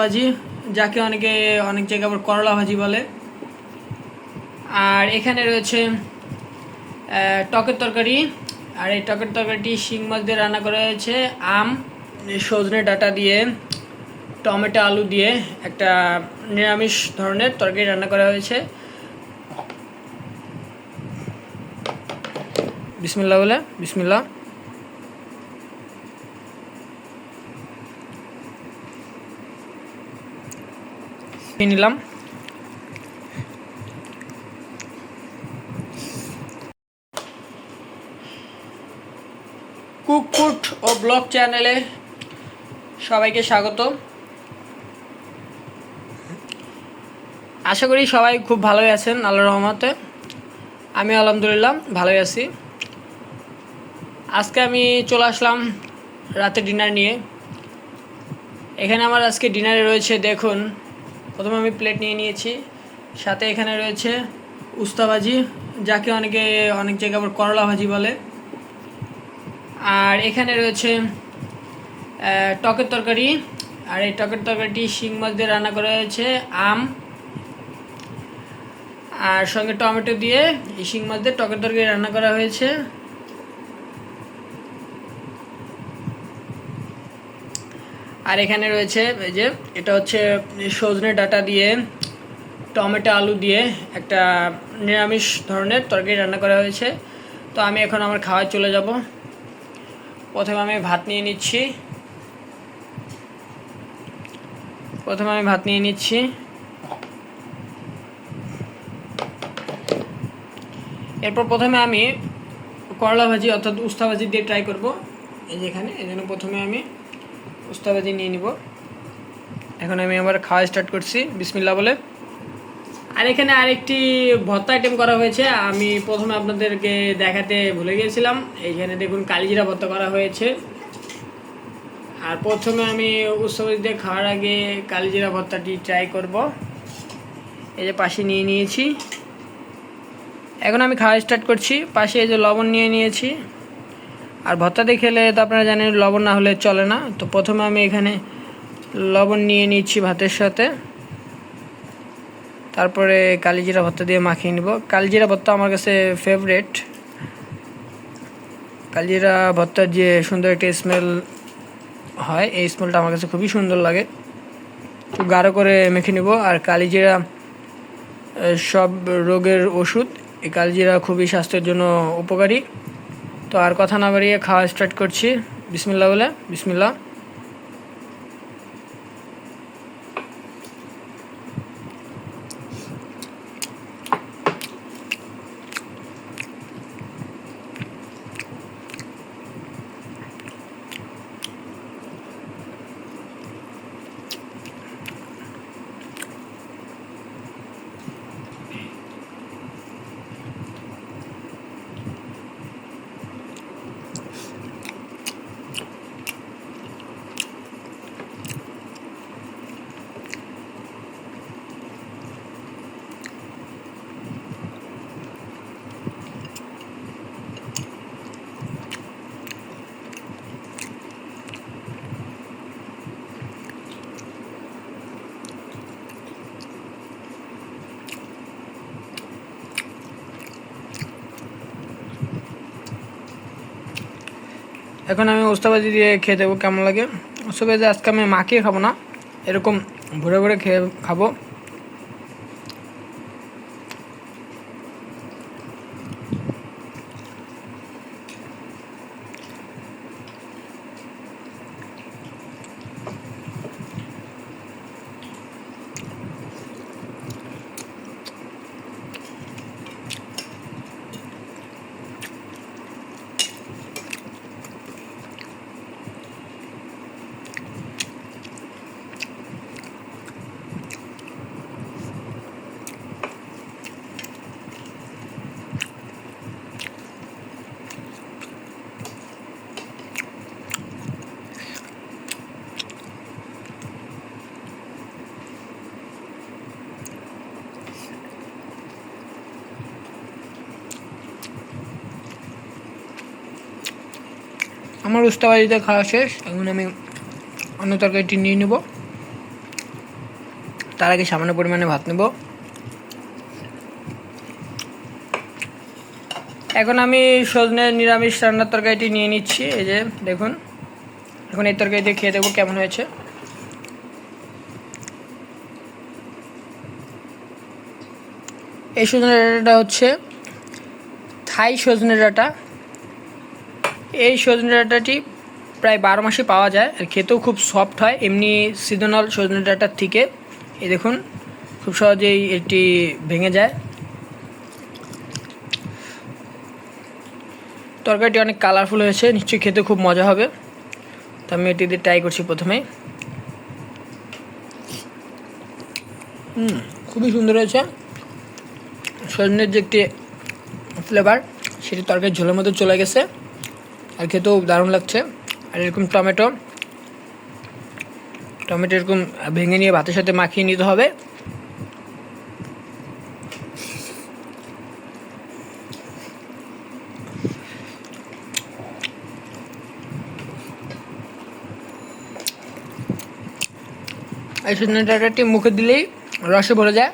ভাজি, যাকে অনেকে, অনেক জায়গায় আবার করলা ভাজি বলে। আর এখানে রয়েছে টকের তরকারি। আর এই টকের তরকারিটি শিং মাছ দিয়ে রান্না করা হয়েছে। আম সজনে ডাটা দিয়ে, টমেটো আলু দিয়ে একটা নিরামিষ ধরনের তরকারি রান্না করা হয়েছে। বিসমিল্লা বলে বিসমিল্লা নিলাম। কুকফুট ও ব্লগ চ্যানেলে সবাইকে স্বাগত। আশা করি সবাই খুব ভালোই আছেন আল্লাহ রহমতে। আমি আলহামদুলিল্লাহ ভালোই আছি। আজকে আমি চলে আসলাম রাতে ডিনার নিয়ে। এখানে আমার আজকে ডিনারে রয়েছে, দেখুন প্রথমে আমি প্লেট নিয়ে নিয়েছি। সাথে এখানে রয়েছে উস্তা ভাজি, যাকে অনেকে অনেক জায়গায় আবার করলা ভাজি বলে। আর এখানে রয়েছে টকের তরকারি। আর এই টকের তরকারিটি শিং মাছ দিয়ে রান্না করা হয়েছে, আম। আর সঙ্গে টমেটো দিয়ে এই শিং মাছ দিয়ে টকের তরকারি রান্না করা হয়েছে। আর এখানে রয়েছে এই যে, এটা হচ্ছে সজনে ডাটা দিয়ে, টমেটো আলু দিয়ে একটা নিরামিষ ধরনের তরকারি রান্না করা হয়েছে। তো আমি এখন আমার খাওয়ায় চলে যাব। প্রথমে আমি ভাত নিয়ে নিচ্ছি। প্রথমে আমি ভাত নিয়ে নিচ্ছি। এরপর প্রথমে আমি করলা ভাজি অর্থাৎ উস্তা ভাজি দিয়ে ট্রাই করব। এই যে এখানে, এই জন্য প্রথমে আমি উস্তা ভাজি নিয়ে নিব। এখন আমি আবার খাওয়া স্টার্ট করছি। বিসমিল্লা বলে। আর এখানে আরেকটি ভর্তা আইটেম করা হয়েছে। আমি প্রথমে আপনাদেরকে দেখাতে ভুলে গিয়েছিলাম। এইখানে দেখুন কালিজিরা ভর্তা করা হয়েছে। আর প্রথমে আমি উৎসব দিয়ে খাওয়ার আগে কালিজিরা ভর্তাটি ট্রাই করব। এই যে পাশে নিয়ে নিয়েছি। এখন আমি খাওয়া স্টার্ট করছি। পাশে এই যে লবণ নিয়ে নিয়েছি। আর ভর্তা দিয়ে খেলে তো আপনারা জানেন লবণ না হলে চলে না। তো প্রথমে আমি এখানে লবণ নিয়ে নিচ্ছি ভাতের সাথে। তারপরে কালিজিরা ভর্তা দিয়ে মাখিয়ে নিব। কালিজিরা ভর্তা আমার কাছে ফেভারেট কালিজিরা ভর্তার যে সুন্দর একটা স্মেল হয়, এই স্মেলটা আমার কাছে খুবই সুন্দর লাগে। একটু গাঢ় করে মেখে নিব। আর কালিজিরা সব রোগের ওষুধ, এই কালজিরা খুবই স্বাস্থ্যের জন্য উপকারী। তো আর কথা না বাড়িয়ে খাওয়া স্টার্ট করছি। বিসমিল্লা বলে বিসমিল্লা এখন আমি ওস্তাবাজি দিয়ে খেয়ে দেবো, কেমন লাগে? ওস্তাবাজি আজকে আমি মাখিয়ে খাব না, এরকম ভরে ভরে খেয়ে খাব। আমার উস্তাবাজিতে খাওয়া শেষ। এখন আমি অন্য তরকারিটি নিয়ে নেব। তার আগে সামান্য পরিমাণে ভাত নেব। এখন আমি সজনে নিরামিষ রান্নার তরকারিটি নিয়ে নিচ্ছি। এই যে, দেখুন। এখন এই তরকারি দিয়ে খেয়ে দেবো কেমন হয়েছে। এই সজনে ডাঁটাটা হচ্ছে থাই সজনে ডাঁটা। এই সজনে ডাঁটাটি প্রায় বারো মাসে পাওয়া যায় আর খেতেও খুব সফট হয়। এমনি সিজনাল সজনে ডাঁটার থেকে, এই দেখুন, খুব সহজেই এটি ভেঙে যায়। তরকারিটি অনেক কালারফুল হয়েছে, নিশ্চয়ই খেতে খুব মজা হবে। তো আমি এটি দিয়ে ট্রাই করছি প্রথমেই। হুম, খুবই সুন্দর হয়েছে। সজনের যে একটি ফ্লেভার সেটি তরকারি ঝোলের মধ্যে চলে গেছে। আর খেতেও দারুণ লাগছে। আর এরকম টমেটো টমেটো এরকম ভেঙে নিয়ে ভাতের সাথে মাখিয়ে নিতে হবে। এই সজনে ডাঁটাটি মুখে দিলেই রসে ভরে যায়।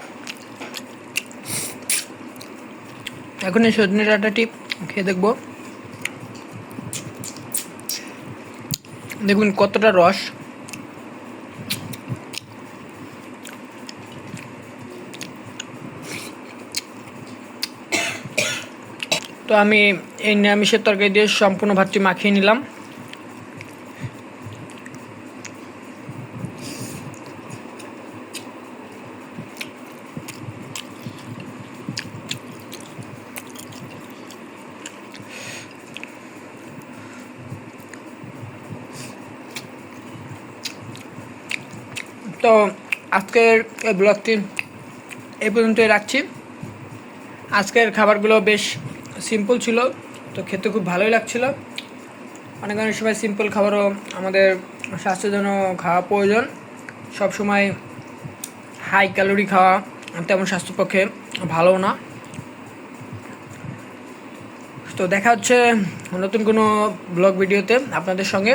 এখন এই সজনে ডাঁটাটি খেয়ে দেখব। দেখুন কতটা রস। তো আমি এই নিরামিষের তরকারি দিয়ে সম্পূর্ণ ভাতটি মাখিয়ে নিলাম। তো আজকের এই ব্লগটি এই পর্যন্তই রাখছি। আজকের খাবারগুলো বেশ সিম্পল ছিল, তো খেতে খুব ভালোই লাগছিল। অনেক অনেক সময় সিম্পল খাবারও আমাদের স্বাস্থ্যের জন্য খাওয়া প্রয়োজন। সব সময় হাই ক্যালোরি খাওয়া তেমন স্বাস্থ্যপক্ষে ভালো না। তো দেখা হচ্ছে নতুন কোনো ব্লগ ভিডিওতে আপনাদের সঙ্গে।